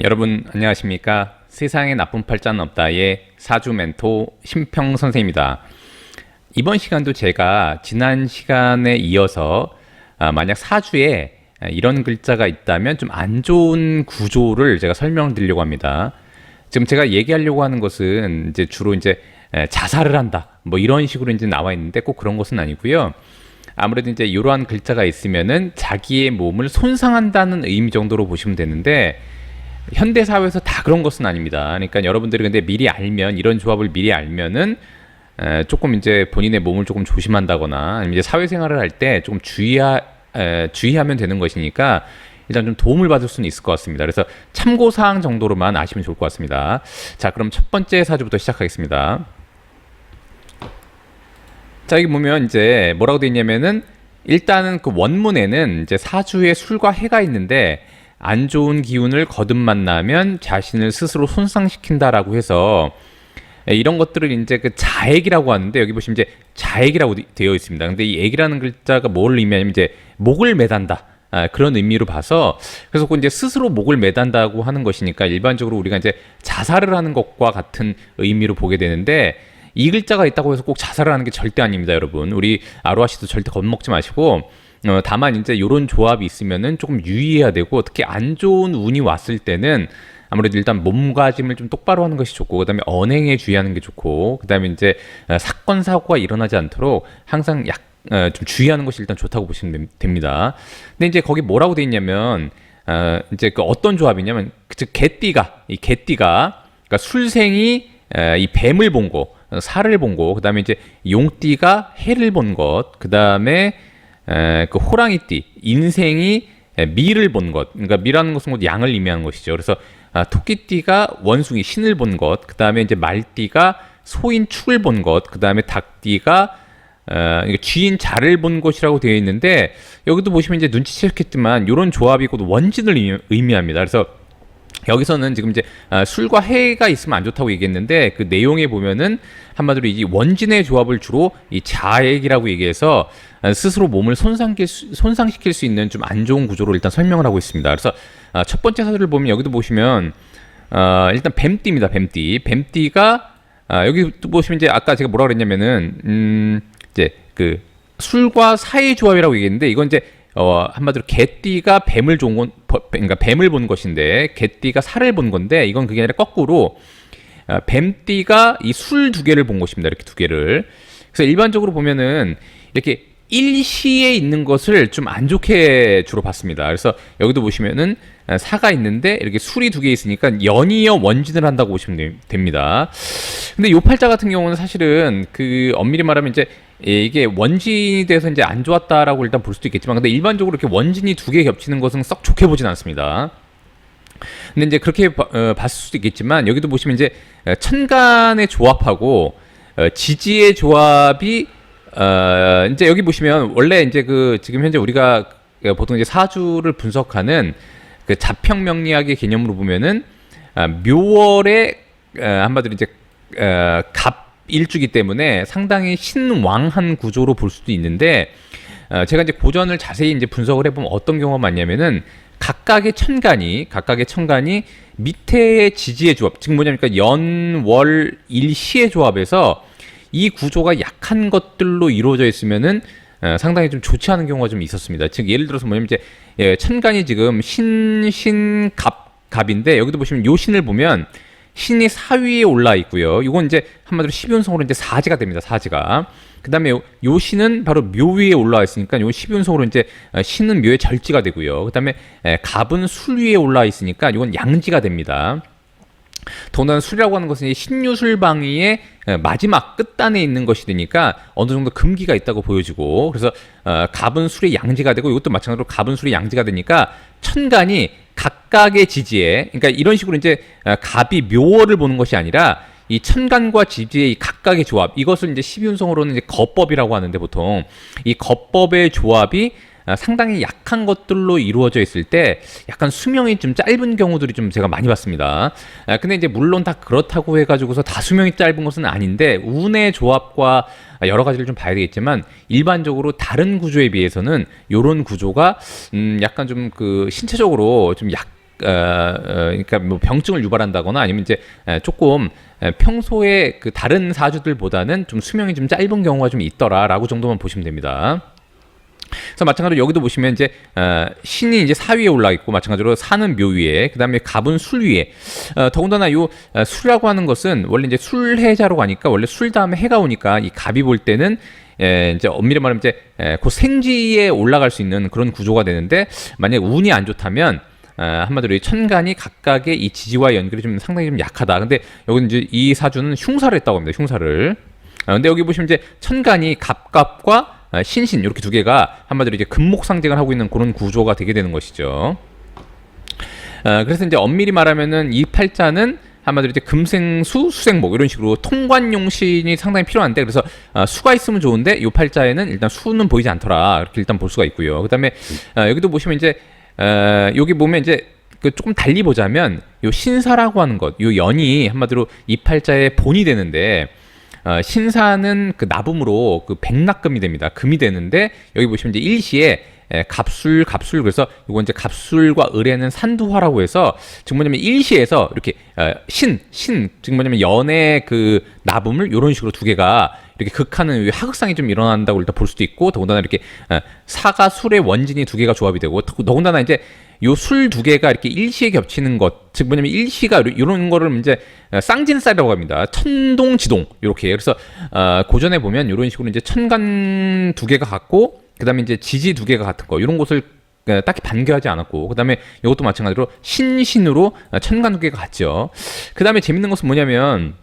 여러분 안녕하십니까? 세상에 나쁜 팔자는 없다의 사주 멘토 심평 선생입니다. 이번 시간도 제가 지난 시간에 이어서 아, 만약 사주에 이런 글자가 있다면 좀 안 좋은 구조를 제가 설명드리려고 합니다. 지금 제가 얘기하려고 하는 것은 이제 주로 이제 에, 자살을 한다 뭐 이런 식으로 이제 나와 있는데 꼭 그런 것은 아니고요. 아무래도 이제 이러한 글자가 있으면은 자기의 몸을 손상한다는 의미 정도로 보시면 되는데 현대 사회에서 다 그런 것은 아닙니다. 그러니까 여러분들이 근데 미리 알면 이런 조합을 미리 알면은 에, 조금 이제 본인의 몸을 조금 조심한다거나 아니면 이제 사회생활을 할 때 조금 주의하 에, 주의하면 되는 것이니까 일단 좀 도움을 받을 수는 있을 것 같습니다. 그래서 참고 사항 정도로만 아시면 좋을 것 같습니다. 자, 그럼 첫 번째 사주부터 시작하겠습니다. 자, 여기 보면 이제 뭐라고 되어 있냐면은 일단은 그 원문에는 이제 사주에 술과 해가 있는데 안 좋은 기운을 거듭 만나면 자신을 스스로 손상시킨다라고 해서 이런 것들을 이제 그 자액이라고 하는데 여기 보시면 이제 자액이라고 되어 있습니다. 근데 이 액이라는 글자가 뭘 의미하냐면 이제 목을 매단다. 아, 그런 의미로 봐서 그래서 그 이제 스스로 목을 매단다고 하는 것이니까 일반적으로 우리가 이제 자살을 하는 것과 같은 의미로 보게 되는데 이 글자가 있다고 해서 꼭 자살을 하는 게 절대 아닙니다, 여러분. 우리 아로하 씨도 절대 겁먹지 마시고 어, 다만 이제 이런 조합이 있으면은 조금 유의해야 되고 특히 안 좋은 운이 왔을 때는 아무래도 일단 몸가짐을 좀 똑바로 하는 것이 좋고 그다음에 언행에 주의하는 게 좋고 그다음에 이제 어, 사건 사고가 일어나지 않도록 항상 약 어, 좀 주의하는 것이 일단 좋다고 보시면 됩니다. 근데 이제 거기 뭐라고 돼 있냐면 어, 이제 그 어떤 조합이냐면 즉 개띠가 이 개띠가 그러니까 술생이 에, 이 뱀을 본 거, 살을 본 거, 그다음에 이제 용띠가 해를 본 것, 그다음에 에, 그 호랑이띠 인생이 에, 미를 본 것, 그러니까 미라는 것은 곧 양을 의미하는 것이죠. 그래서 아, 토끼띠가 원숭이 신을 본 것, 그 다음에 이제 말띠가 소인 축을 본 것, 그 다음에 닭띠가 어, 쥐인 자를 본 것이라고 되어 있는데 여기도 보시면 이제 눈치채셨겠지만 이런 조합이 곧 원진을 의미, 합니다. 그래서 여기서는 지금 이제 아, 술과 해가 있으면 안 좋다고 얘기했는데 그 내용에 보면은 한마디로 이 원진의 조합을 주로 이 자액이라고 얘기해서 아, 스스로 몸을 손상시킬 수 있는 좀 안 좋은 구조로 일단 설명을 하고 있습니다. 그래서 아, 첫 번째 사주를 보면 여기도 보시면 일단 뱀띠입니다. 뱀띠. 뱀띠가 여기 또 보시면 이제 아까 제가 뭐라 그랬냐면은 음 이제 그 술과 사의 조합이라고 얘기했는데 이건 이제 어, 한마디로 개띠가 뱀을 본 건, 그러니까 뱀을 본 것인데 개띠가 살을 본 건데 이건 그게 아니라 거꾸로 어, 뱀띠가 이 술 두 개를 본 것입니다. 이렇게 두 개를. 그래서 일반적으로 보면은 이렇게 일시에 있는 것을 좀 안 좋게 주로 봤습니다. 그래서 여기도 보시면은 어, 사가 있는데 이렇게 술이 두 개 있으니까 연이어 원진을 한다고 보시면 됩니다. 근데 요 팔자 같은 경우는 사실은 그 엄밀히 말하면 이제 이게 원진이 돼서 이제 안 좋았다라고 일단 볼 수도 있겠지만 근데 일반적으로 이렇게 원진이 두 개 겹치는 것은 썩 좋게 보진 않습니다. 근데 이제 그렇게 어, 봤을 수도 있겠지만 여기도 보시면 이제 어, 천간의 조합하고 어, 지지의 조합이 어, 이제 여기 보시면 원래 이제 그 지금 현재 우리가 보통 이제 사주를 분석하는 그 자평 명리학의 개념으로 보면은 아, 묘월의 어, 한마디로 이제 어, 갑 일주기 때문에 상당히 신왕한 구조로 볼 수도 있는데 어, 제가 이제 고전을 자세히 이제 분석을 해보면 어떤 경우가 많냐면은 각각의 천간이 각각의 천간이 밑에의 지지의 조합 즉 뭐냐니까 연월 일시의 조합에서 이 구조가 약한 것들로 이루어져 있으면은 어, 상당히 좀 좋지 않은 경우가 좀 있었습니다. 즉 예를 들어서 뭐냐면 이제 예, 천간이 지금 신, 신, 갑, 갑인데 여기도 보시면 요 신을 보면 신이 사위에 올라 있고요. 이건 이제 한마디로 12운성으로 이제 사지가 됩니다. 사지가. 그 다음에 요 신은 바로 묘 위에 올라와 있으니까 요 12운성으로 이제 어, 신은 묘의 절지가 되고요. 그 다음에 갑은 술 위에 올라와 있으니까 이건 양지가 됩니다. 더군다나 술이라고 하는 것은 신유술방위의 마지막 끝단에 있는 것이 되니까 어느 정도 금기가 있다고 보여지고 그래서 어, 갑은 술의 양지가 되고 이것도 마찬가지로 갑은 술의 양지가 되니까 천간이 각각의 지지에 그러니까 이런 식으로 이제 어, 갑이 묘월을 보는 것이 아니라 이 천간과 지지의 각각의 조합 이것을 이제 십이운성으로는 이제 거법이라고 하는데 보통 이 거법의 조합이 아, 상당히 약한 것들로 이루어져 있을 때 약간 수명이 좀 짧은 경우들이 좀 제가 많이 봤습니다. 아, 근데 이제 물론 다 그렇다고 해가지고서 다 수명이 짧은 것은 아닌데 운의 조합과 여러 가지를 좀 봐야 되겠지만 일반적으로 다른 구조에 비해서는 이런 구조가 음 약간 좀 그 신체적으로 좀 약. 어, 어, 그러니까 뭐 병증을 유발한다거나 아니면 이제 에, 조금 에, 평소에 그 다른 사주들보다는 좀 수명이 좀 짧은 경우가 좀 있더라라고 정도만 보시면 됩니다. 그래서 마찬가지로 여기도 보시면 이제 어, 신이 이제 사 위에 올라 있고 마찬가지로 사는 묘 위에 그다음에 갑은 술 위에 어, 더군다나 요 어, 술이라고 하는 것은 원래 이제 술해자로 가니까 원래 술 다음에 해가 오니까 이 갑이 볼 때는 에, 이제 엄밀히 말하면 이제 에, 그 생지에 올라갈 수 있는 그런 구조가 되는데 만약 운이 안 좋다면 어, 한마디로 이 천간이 각각의 이 지지와 연결이 좀 상당히 좀 약하다. 근데 여기 이제 이 사주는 흉사를 했다고 합니다. 흉사를. 어, 근데 여기 보시면 이제 천간이 갑갑과 어, 신신 이렇게 두 개가 한마디로 이제 금목 상징을 하고 있는 그런 구조가 되게 되는 것이죠. 어, 그래서 이제 엄밀히 말하면은 이 팔자는 한마디로 이제 금생수, 수생목 이런 식으로 통관용 신이 상당히 필요한데 그래서 어, 수가 있으면 좋은데 이 팔자에는 일단 수는 보이지 않더라 이렇게 일단 볼 수가 있고요. 그다음에 어, 여기도 보시면 이제 어, 여기 보면 이제 그 조금 달리 보자면 요 신사라고 하는 것, 요 연이 한마디로 이 팔자의 본이 되는데 어, 신사는 그 나붐으로 그 백낙금이 됩니다. 금이 되는데 여기 보시면 이제 일시에 에, 갑술, 갑술 그래서 이건 이제 갑술과 을에는 산두화라고 해서 지금 뭐냐면 일시에서 이렇게 어, 신, 신 지금 뭐냐면 연의 그 나붐을 이런 식으로 두 개가 이렇게 극하는 이 하극상이 좀 일어난다고 일단 볼 수도 있고 더군다나 이렇게 어, 사가 술의 원진이 두 개가 조합이 되고 더- 더군다나 이제 요 술 두 개가 이렇게 일시에 겹치는 것, 즉 뭐냐면 일시가 이런 거를 이제 어, 쌍진살이라고 합니다. 천동지동 이렇게 그래서 어, 고전에 보면 이런 식으로 이제 천간 두 개가 같고 그다음에 이제 지지 두 개가 같은 거 이런 것을 어, 딱히 반겨하지 않았고 그다음에 이것도 마찬가지로 신신으로 어, 천간 두 개가 같죠. 그다음에 재밌는 것은 뭐냐면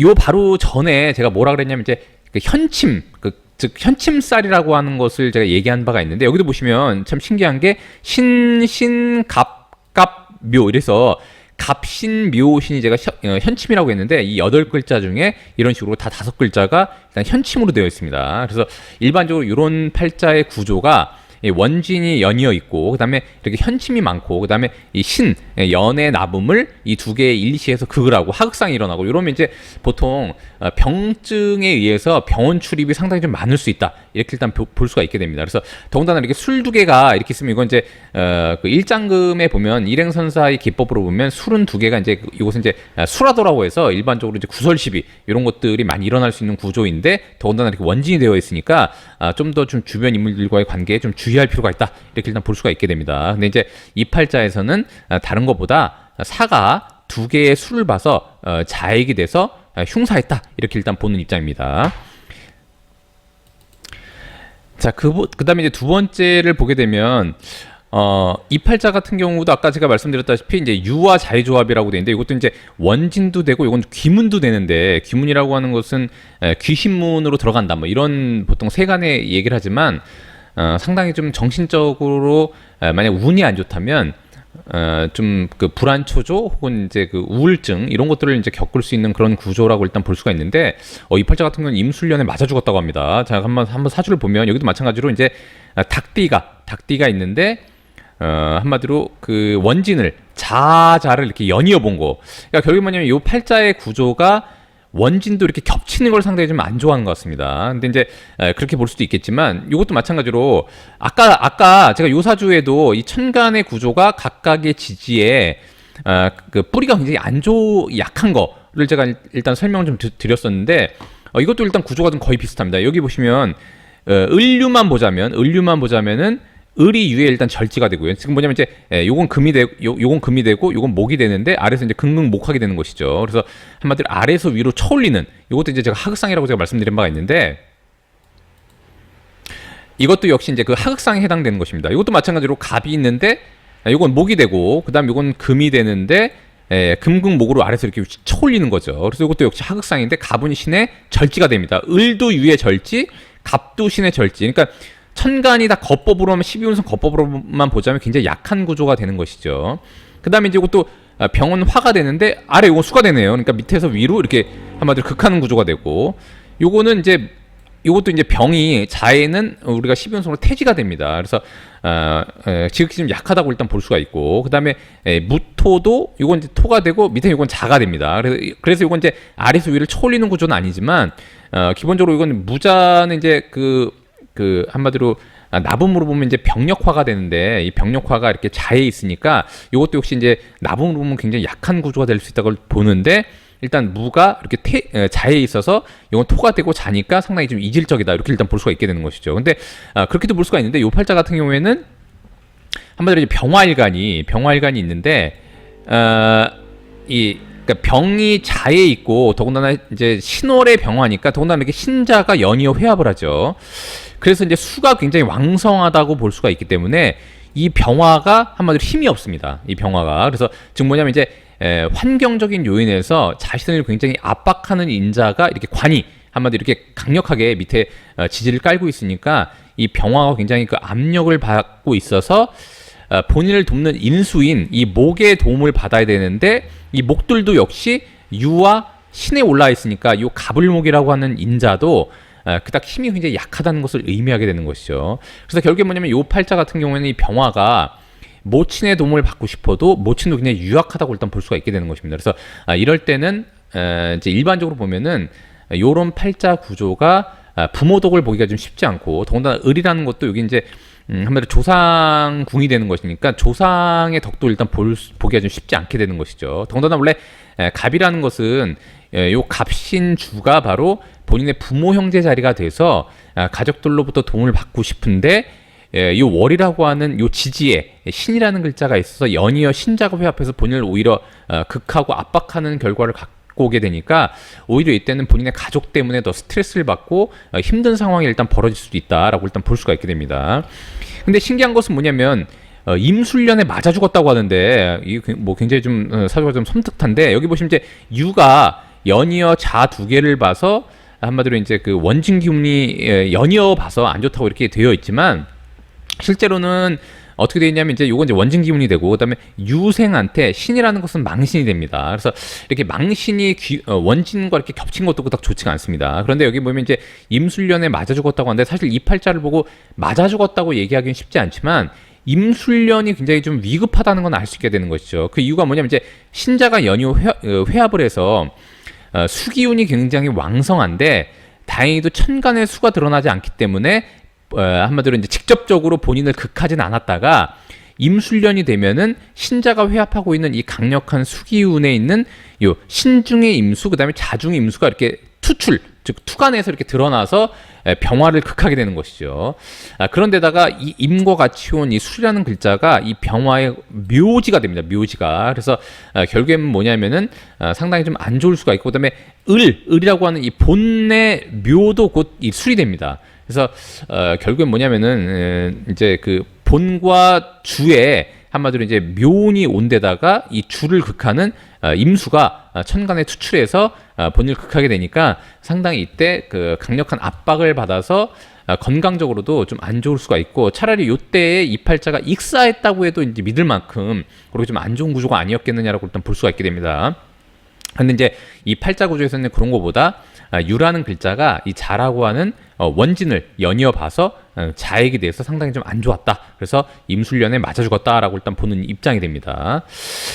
요 바로 전에 제가 뭐라 그랬냐면 이제 그 현침 그, 즉 현침살이라고 하는 것을 제가 얘기한 바가 있는데 여기도 보시면 참 신기한 게 신신갑갑묘 이래서 갑신묘신이 제가 현- 어, 현침이라고 했는데 이 여덟 글자 중에 이런 식으로 다 다섯 글자가 일단 현침으로 되어 있습니다. 그래서 일반적으로 이런 팔자의 구조가 이 원진이 연이어 있고 그다음에 이렇게 현침이 많고 그다음에 이 신 연의 나붐을 이 두 개의 일시에서 극을 하고 하극상이 일어나고 이러면 이제 보통 어, 병증에 의해서 병원 출입이 상당히 좀 많을 수 있다 이렇게 일단 보- 볼 수가 있게 됩니다. 그래서 더군다나 이렇게 술 두 개가 이렇게 있으면 이건 이제 어, 그 일장금에 보면 일행선사의 기법으로 보면 술은 두 개가 이제 그- 이것은 이제 아, 수라도라고 해서 일반적으로 이제 구설시비 이런 것들이 많이 일어날 수 있는 구조인데 더군다나 이렇게 원진이 되어 있으니까 아, 좀더 좀 주변 인물들과의 관계에 좀 주의할 필요가 있다 이렇게 일단 볼 수가 있게 됩니다. 근데 이제 이 팔자에서는 아, 다른 것보다 사가 두 개의 수를 봐서 어, 자액이 돼서 아, 흉사했다 이렇게 일단 보는 입장입니다. 자, 그, 그 다음에 이제 두 번째를 보게 되면, 어, 이 팔자 같은 경우도 아까 제가 말씀드렸다시피 이제 유와 자의조합이라고 되는데 이것도 이제 원진도 되고 이건 귀문도 되는데 귀문이라고 하는 것은 에, 귀신문으로 들어간다. 뭐 이런 보통 세간의 얘기를 하지만 어, 상당히 좀 정신적으로 에, 만약 운이 안 좋다면 어, 좀 그 불안 초조 혹은 이제 그 우울증 이런 것들을 이제 겪을 수 있는 그런 구조라고 일단 볼 수가 있는데 어, 이 팔자 같은 경우는 임술련에 맞아 죽었다고 합니다. 자 한번 한번 사주를 보면 여기도 마찬가지로 이제 아, 닭띠가 닭띠가 있는데 어, 한마디로 그 원진을 자자를 이렇게 연이어 본 거. 그러니까 결국 뭐냐면 이 팔자의 구조가 원진도 이렇게 겹치는 걸 상당히 좀 안 좋아하는 것 같습니다. 근데 이제 에, 그렇게 볼 수도 있겠지만 이것도 마찬가지로 아까 아까 제가 요 사주에도 이 천간의 구조가 각각의 지지에 어, 그 뿌리가 굉장히 안 좋, 약한 거를 제가 일- 일단 설명을 좀 드, 드렸었는데 어, 이것도 일단 구조가 좀 거의 비슷합니다. 여기 보시면 어, 을류만 보자면 을류만 보자면은 을이 위에 일단 절지가 되고요. 지금 뭐냐면 이제 예, 요건 금이 되고 요, 요건 금이 되고 요건 목이 되는데 아래서 이제 금금 목하게 되는 것이죠. 그래서 한마디로 아래에서 위로 쳐올리는 이것도 이제 제가 하극상이라고 제가 말씀드린 바가 있는데 이것도 역시 이제 그 하극상에 해당되는 것입니다. 이것도 마찬가지로 갑이 있는데 아, 요건 목이 되고 그다음 요건 금이 되는데 예, 금금목으로 아래서 이렇게 쳐올리는 거죠. 그래서 이것도 역시 하극상인데 갑은 신의 절지가 됩니다. 을도 위의 절지, 갑도 신의 절지. 그러니까 천간이 다 거법으로 하면 12운성 거법으로만 보자면 굉장히 약한 구조가 되는 것이죠. 그 다음에 이제 이것도 아, 병은 화가 되는데 아래 요건 수가 되네요. 그러니까 밑에서 위로 이렇게 한마디로 극하는 구조가 되고 요거는 이제 이것도 이제 병이 자에는 우리가 12연속으로 태지가 됩니다. 그래서 어, 에, 지극히 좀 약하다고 일단 볼 수가 있고 그 다음에 에, 무토도 이건 이제 토가 되고 밑에 이건 자가 됩니다. 그래서 이- 그래서 이건 이제 아래에서 위를 쳐올리는 구조는 아니지만 어, 기본적으로 이건 무자는 이제 그 그 한마디로 아, 나붐으로 보면 이제 병력화가 되는데 이 병력화가 이렇게 자에 있으니까 이것도 역시 이제 나붐으로 보면 굉장히 약한 구조가 될 수 있다고 보는데 일단 무가 이렇게 태, 에, 자에 있어서 이건 토가 되고 자니까 상당히 좀 이질적이다 이렇게 일단 볼 수가 있게 되는 것이죠. 근데 아, 그렇게도 볼 수가 있는데 요 팔자 같은 경우에는 한마디로 이제 병화일간이 병화일간이 있는데 어, 이 그러니까 병이 자에 있고 더군다나 이제 신월의 병화니까 더군다나 이렇게 신자가 연이어 회합을 하죠. 그래서 이제 수가 굉장히 왕성하다고 볼 수가 있기 때문에 이 병화가 한마디로 힘이 없습니다. 이 병화가 그래서 즉 뭐냐면 이제 에, 환경적인 요인에서 자신을 굉장히 압박하는 인자가 이렇게 관이 한마디로 이렇게 강력하게 밑에 어, 지지를 깔고 있으니까 이 병화가 굉장히 그 압력을 받고 있어서 어, 본인을 돕는 인수인 이 목의 도움을 받아야 되는데 이 목들도 역시 유와 신에 올라 있으니까 요 가불목이라고 하는 인자도 어, 그닥 힘이 굉장히 약하다는 것을 의미하게 되는 것이죠. 그래서 결국에 뭐냐면 요 팔자 같은 경우에는 이 병화가 모친의 도움을 받고 싶어도 모친도 굉장히 유약하다고 일단 볼 수가 있게 되는 것입니다. 그래서 아, 이럴 때는 에, 이제 일반적으로 보면은 요런 팔자 구조가 아, 부모 덕을 보기가 좀 쉽지 않고 더군다나 을이라는 것도 여기 이제 음, 한마디로 조상궁이 되는 것이니까 조상의 덕도 일단 볼, 수- 보기가 좀 쉽지 않게 되는 것이죠. 더군다나 원래 에, 갑이라는 것은 에, 요 갑신주가 바로 본인의 부모 형제 자리가 돼서 아, 가족들로부터 도움을 받고 싶은데 예, 이 월이라고 하는 요 지지에 신이라는 글자가 있어서 연이어 신자가 회합해서 본인을 오히려 어, 극하고 압박하는 결과를 갖고 오게 되니까 오히려 이때는 본인의 가족 때문에 더 스트레스를 받고 어, 힘든 상황이 일단 벌어질 수도 있다라고 일단 볼 수가 있게 됩니다. 근데 신기한 것은 뭐냐면 어, 임술련에 맞아 죽었다고 하는데 이게 뭐 굉장히 좀 어, 사주가 좀 섬뜩한데 여기 보시면 이제 유가 연이어 자 두 개를 봐서 한마디로 이제 그 원진 기운이 예, 연이어 봐서 안 좋다고 이렇게 되어 있지만 실제로는 어떻게 되어 있냐면 이제 요건 이제 원진 기운이 되고 그다음에 유생한테 신이라는 것은 망신이 됩니다. 그래서 이렇게 망신이 귀- 어, 원진과 이렇게 겹친 것도 그닥 좋지가 않습니다. 그런데 여기 보면 이제 임술련에 맞아 죽었다고 하는데 사실 이 팔자를 보고 맞아 죽었다고 얘기하기는 쉽지 않지만 임술련이 굉장히 좀 위급하다는 건 알 수 있게 되는 것이죠. 그 이유가 뭐냐면 이제 신자가 연이어 회, 어, 회합을 해서 어, 수기운이 굉장히 왕성한데 다행히도 천간의 수가 드러나지 않기 때문에 어, 한마디로 이제 직접적으로 본인을 극하진 않았다가 임술련이 되면은 신자가 회합하고 있는 이 강력한 수기운에 있는 요 신중의 임수 그다음에 자중의 임수가 이렇게 투출 즉 투간에서 이렇게 드러나서 에, 병화를 극하게 되는 것이죠. 아, 그런데다가 이 임과 같이 온 이 술이라는 글자가 이 병화의 묘지가 됩니다. 묘지가 그래서 아, 결국에는 뭐냐면은 아, 상당히 좀 안 좋을 수가 있고 그다음에 을 을이라고 하는 이 본의 묘도 곧 이 술이 됩니다. 그래서 어, 결국엔 뭐냐면은 에, 이제 그 본과 주에 한마디로 이제 묘운이 온 데다가 이 주를 극하는 어, 임수가 어, 천간에 투출해서 어, 본을 극하게 되니까 상당히 이때 그 강력한 압박을 받아서 어, 건강적으로도 좀 안 좋을 수가 있고 차라리 요때에 이 팔자가 익사했다고 해도 이제 믿을 만큼 그렇게 좀 안 좋은 구조가 아니었겠느냐라고 일단 볼 수가 있게 됩니다. 근데 이제 이 팔자 구조에서는 그런 것보다 아, 유라는 글자가 이 자라고 하는 어, 원진을 연이어 봐서 어, 자에게 대해서 상당히 좀 안 좋았다. 그래서 임술련에 맞아 죽었다라고 일단 보는 입장이 됩니다.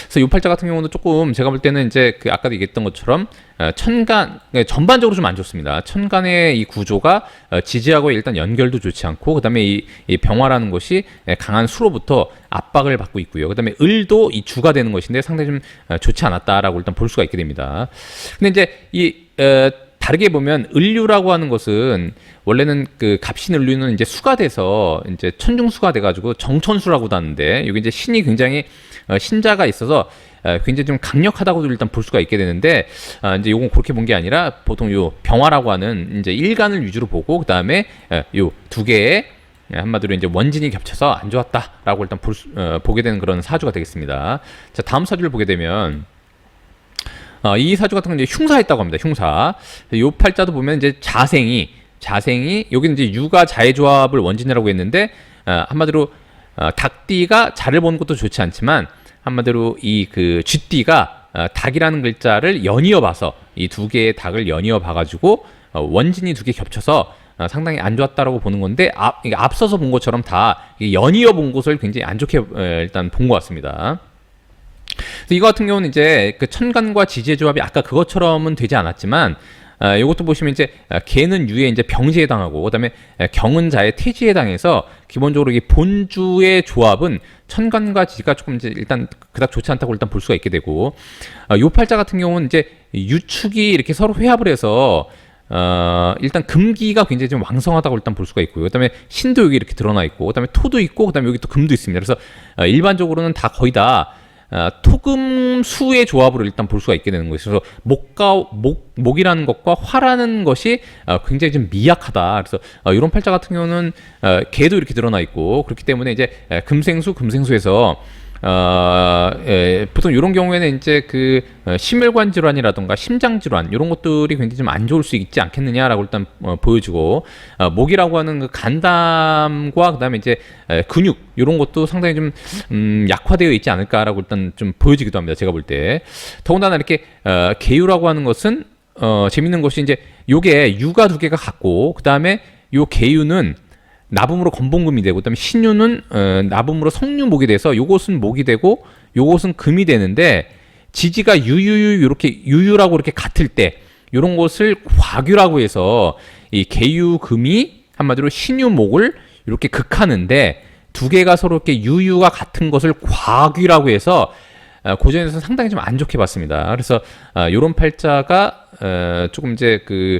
그래서 이 팔자 같은 경우는 조금 제가 볼 때는 이제 그 아까도 얘기했던 것처럼 어, 천간 예, 전반적으로 좀 안 좋습니다. 천간의 이 구조가 어, 지지하고 일단 연결도 좋지 않고 그다음에 이, 이 병화라는 것이 예, 강한 수로부터 압박을 받고 있고요. 그다음에 을도 이 주가 되는 것인데 상당히 좀 어, 좋지 않았다라고 일단 볼 수가 있게 됩니다. 근데 이제 이 어, 다르게 보면 을류라고 하는 것은 원래는 그 갑신 을류는 이제 수가 돼서 이제 천중수가 돼가지고 정천수라고도 하는데 여기 이제 신이 굉장히 어, 신자가 있어서 어, 굉장히 좀 강력하다고도 일단 볼 수가 있게 되는데 아, 이제 요건 그렇게 본 게 아니라 보통 요 병화라고 하는 이제 일간을 위주로 보고 그 다음에 요 두 개의 예, 한마디로 이제 원진이 겹쳐서 안 좋았다라고 일단 볼 수, 어, 보게 되는 그런 사주가 되겠습니다. 자 다음 사주를 보게 되면 어, 이 사주 같은 건 이제 흉사했다고 합니다. 흉사. 요 팔자도 보면 이제 자생이 자생이 여기는 이제 유가 자의 조합을 원진이라고 했는데 어, 한마디로 어, 닭띠가 자를 보는 것도 좋지 않지만 한마디로 이 그 쥐띠가 어, 닭이라는 글자를 연이어 봐서 이 두 개의 닭을 연이어 봐가지고 어, 원진이 두 개 겹쳐서 어, 상당히 안 좋았다라고 보는 건데 앞, 앞서서 본 것처럼 다 연이어 본 것을 굉장히 안 좋게 어, 일단 본 것 같습니다. 그래서 이거 같은 경우는 이제 그 천간과 지지의 조합이 아까 그것처럼은 되지 않았지만 아, 요것도 보시면 이제 아, 개는 유의 이제 병지에 해당하고 그다음에 아, 경은 자의 태지에 해당해서 기본적으로 이 본주의 조합은 천간과 지가 조금 이제 일단 그닥 좋지 않다고 일단 볼 수가 있게 되고 아, 요 팔자 같은 경우는 이제 유축이 이렇게 서로 회합을 해서 어, 일단 금기가 굉장히 좀 왕성하다고 일단 볼 수가 있고요. 그다음에 신도 여기 이렇게 드러나 있고, 그다음에 토도 있고, 그다음에 여기 또 금도 있습니다. 그래서 어, 일반적으로는 다 거의 다 어, 토금 수의 조합으로 일단 볼 수가 있게 되는 거예요. 그래서 목과 목 목이라는 것과 화라는 것이 어, 굉장히 좀 미약하다. 그래서 어, 이런 팔자 같은 경우는 어, 개도 이렇게 드러나 있고 그렇기 때문에 이제 에, 금생수 금생수에서 어, 예, 보통 이런 경우에는 이제 그 어, 심혈관 질환이라던가 심장 질환 이런 것들이 굉장히 좀 안 좋을 수 있지 않겠느냐라고 일단 어, 보여주고 어, 목이라고 하는 그 간담과 그다음에 이제 에, 근육 이런 것도 상당히 좀 음, 약화되어 있지 않을까라고 일단 좀 보여지기도 합니다. 제가 볼 때 더군다나 이렇게 어, 개유라고 하는 것은 어, 재밌는 것이 이제 요게 유가 두 개가 같고 그다음에 요 개유는 나붐으로 건봉금이 되고 그다음에 신유는 어, 나붐으로 성유목이 돼서 요것은 목이 되고 요것은 금이 되는데 지지가 유유유 이렇게 유유라고 이렇게 같을 때 요런 것을 과규라고 해서 이 개유금이 한마디로 신유목을 이렇게 극하는데 두 개가 서로 이렇게 유유가 같은 것을 과규라고 해서 어, 고전에서는 상당히 좀 안 좋게 봤습니다. 그래서 어, 요런 팔자가 어, 조금 이제 그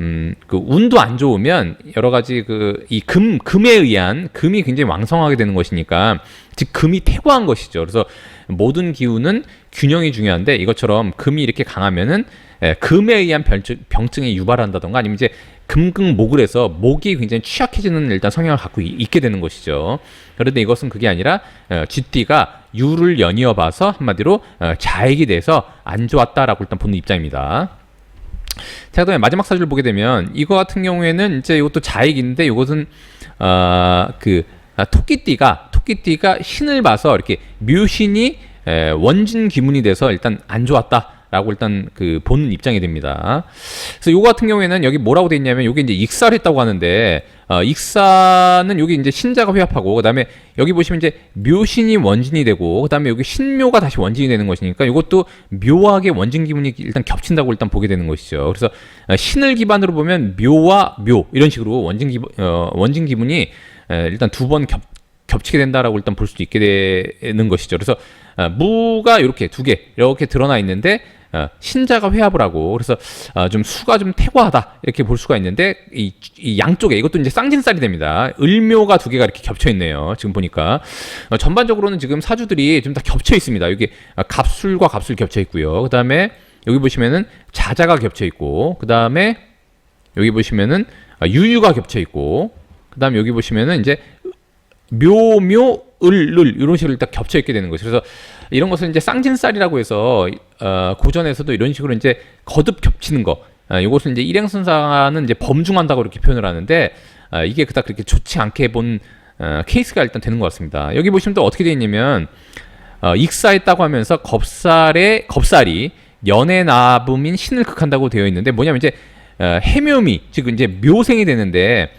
음, 그 운도 안 좋으면 여러 가지 그 이 금 금에 의한 금이 굉장히 왕성하게 되는 것이니까 즉 금이 태고한 것이죠. 그래서 모든 기운은 균형이 중요한데 이것처럼 금이 이렇게 강하면은 에, 금에 의한 병증, 병증이 유발한다던가 아니면 이제 금극목을 해서 목이 굉장히 취약해지는 일단 성향을 갖고 이- 있게 되는 것이죠. 그런데 이것은 그게 아니라 어, 쥐띠가 유를 연이어 봐서 한마디로 어, 자액이 돼서 안 좋았다라고 일단 보는 입장입니다. 자, 그다음에 마지막 사주를 보게 되면 이거 같은 경우에는 이제 이것도 자익인데 이것은 어그 토끼띠가 토끼띠가 신을 봐서 이렇게 묘신이 에, 원진 기문이 돼서 일단 안 좋았다 라고 일단 그 보는 입장이 됩니다. 그래서 이거 같은 경우에는 여기 뭐라고 돼 있냐면 여기 이제 익사를 했다고 하는데 어, 익사는 여기 이제 신자가 회합하고 그다음에 여기 보시면 이제 묘신이 원진이 되고 그다음에 여기 신묘가 다시 원진이 되는 것이니까 이것도 묘하게 원진 기분이 일단 겹친다고 일단 보게 되는 것이죠. 그래서 어, 신을 기반으로 보면 묘와 묘 이런 식으로 원진 기 어, 원진 기분이 에, 일단 두 번 겹 겹치게 된다라고 일단 볼 수도 있게 되는 것이죠. 그래서 어, 무가 이렇게 두 개 이렇게 드러나 있는데 어, 신자가 회합을 하고 그래서 어, 좀 수가 좀 태과하다 이렇게 볼 수가 있는데 이, 이 양쪽에 이것도 이제 쌍진살이 됩니다. 을묘가 두 개가 이렇게 겹쳐 있네요. 지금 보니까 어, 전반적으로는 지금 사주들이 좀 다 겹쳐 있습니다. 여기 어, 갑술과 갑술 겹쳐 있고요. 그 다음에 여기 보시면은 자자가 겹쳐 있고 그 다음에 여기 보시면은 어, 유유가 겹쳐 있고 그 다음에 여기 보시면은 이제 묘묘 을을 이런 식으로 딱 겹쳐 있게 되는 거죠. 그래서 이런 것은 이제 쌍진살이라고 해서 어, 고전에서도 이런 식으로 이제 거듭 겹치는 거. 어, 이것을 이제 일행선사는 이제 범중한다고 이렇게 표현을 하는데 어, 이게 그닥 그렇게 좋지 않게 본 어, 케이스가 일단 되는 것 같습니다. 여기 보시면 또 어떻게 되어 있냐면 어, 익사했다고 하면서 겁살의 겁살이 연애 나붐인 신을 극한다고 되어 있는데 뭐냐면 이제 어, 해묘미 즉 이제 묘생이 되는데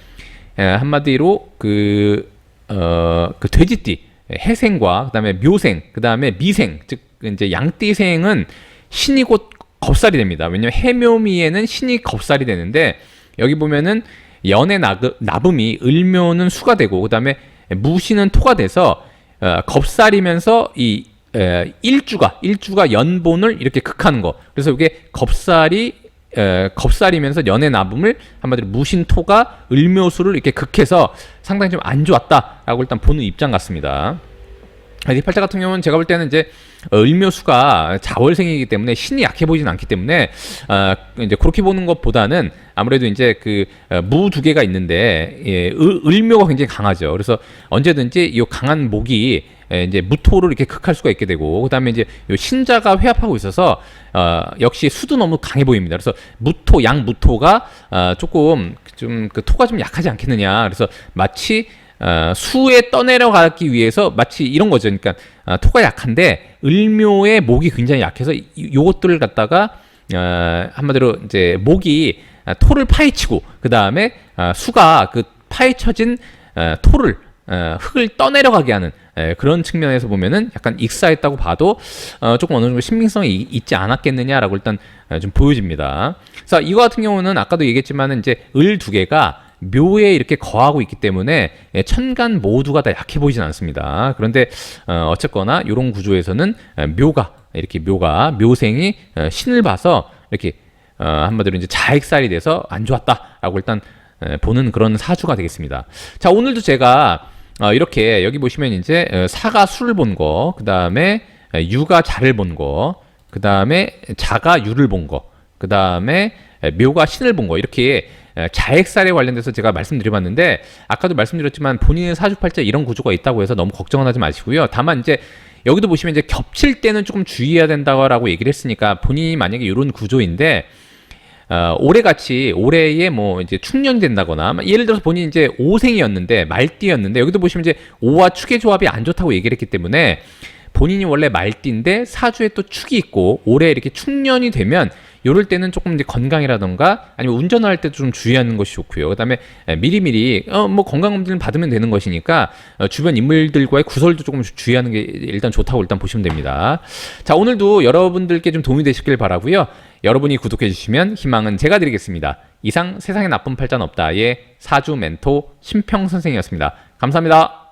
에, 한마디로 그, 어, 그 돼지띠, 해생과 그다음에 묘생, 그다음에 미생, 즉 이제 양띠생은 신이 곧 겁살이 됩니다. 왜냐면 해묘미에는 신이 겁살이 되는데 여기 보면은 연의 나붐이 을묘는 수가 되고 그다음에 무신은 토가 돼서 어, 겁살이면서 이 에, 일주가 일주가 연본을 이렇게 극하는 거. 그래서 이게 겁살이 에, 겁살이면서 연의 나붐을 한마디로 무신토가 을묘수를 이렇게 극해서 상당히 좀 안 좋았다라고 일단 보는 입장 같습니다. 이 팔자 같은 경우는 제가 볼 때는 이제 어, 을묘수가 자월생이기 때문에 신이 약해 보이진 않기 때문에 어, 이제 그렇게 보는 것보다는 아무래도 이제 그 무 두 개가 있는데 예, 을, 을묘가 굉장히 강하죠. 그래서 언제든지 이 강한 목이 에, 이제 무토를 이렇게 극할 수가 있게 되고 그다음에 이제 요 신자가 회합하고 있어서 어, 역시 수도 너무 강해 보입니다. 그래서 무토 양 무토가 어, 조금 좀 그 토가 좀 약하지 않겠느냐. 그래서 마치 어, 수에 떠내려가기 위해서 마치 이런 거죠. 그러니까 어, 토가 약한데 을묘의 목이 굉장히 약해서 이- 요것들을 갖다가 어, 한마디로 이제 목이 아, 토를 파헤치고 그 다음에 수가 그 파헤쳐진 어, 토를 어, 흙을 떠내려가게 하는 에, 그런 측면에서 보면은 약간 익사했다고 봐도 어, 조금 어느 정도 신빙성이 이- 있지 않았겠느냐라고 일단 어, 좀 보여집니다. 자, 이거 같은 경우는 아까도 얘기했지만은 이제 을 두 개가 묘에 이렇게 거하고 있기 때문에 예, 천간 모두가 다 약해 보이진 않습니다. 그런데 어, 어쨌거나 이런 구조에서는 에, 묘가 이렇게 묘가 묘생이 어, 신을 봐서 이렇게 어, 한마디로 이제 자액살이 돼서 안 좋았다라고 일단 에, 보는 그런 사주가 되겠습니다. 자 오늘도 제가 어, 이렇게 여기 보시면 이제 어, 사가 수를 본 거, 그 다음에 유가 자를 본 거, 그 다음에 자가 유를 본 거, 그 다음에 묘가 신을 본 거 이렇게 에, 자액살에 관련돼서 제가 말씀드려봤는데 아까도 말씀드렸지만 본인의 사주팔자 이런 구조가 있다고 해서 너무 걱정은 하지 마시고요. 다만 이제 여기도 보시면 이제 겹칠 때는 조금 주의해야 된다고 얘기를 했으니까 본인이 만약에 이런 구조인데 어, 올해같이 올해에 뭐 이제 축년이 된다거나 뭐 예를 들어서 본인이 이제 오생이었는데 말띠였는데 여기도 보시면 이제 오와 축의 조합이 안 좋다고 얘기를 했기 때문에 본인이 원래 말띠인데 사주에 또 축이 있고 올해 이렇게 축년이 되면 요럴 때는 조금 이제 건강이라던가 아니면 운전할 때도 좀 주의하는 것이 좋고요. 그다음에 에, 미리미리 어 뭐 건강 검진을 받으면 되는 것이니까 어, 주변 인물들과의 구설도 조금 주의하는 게 일단 좋다고 일단 보시면 됩니다. 자 오늘도 여러분들께 좀 도움이 되시길 바라고요. 여러분이 구독해 주시면 희망은 제가 드리겠습니다. 이상 세상에 나쁜 팔자는 없다의 사주 멘토 심평 선생이었습니다. 감사합니다.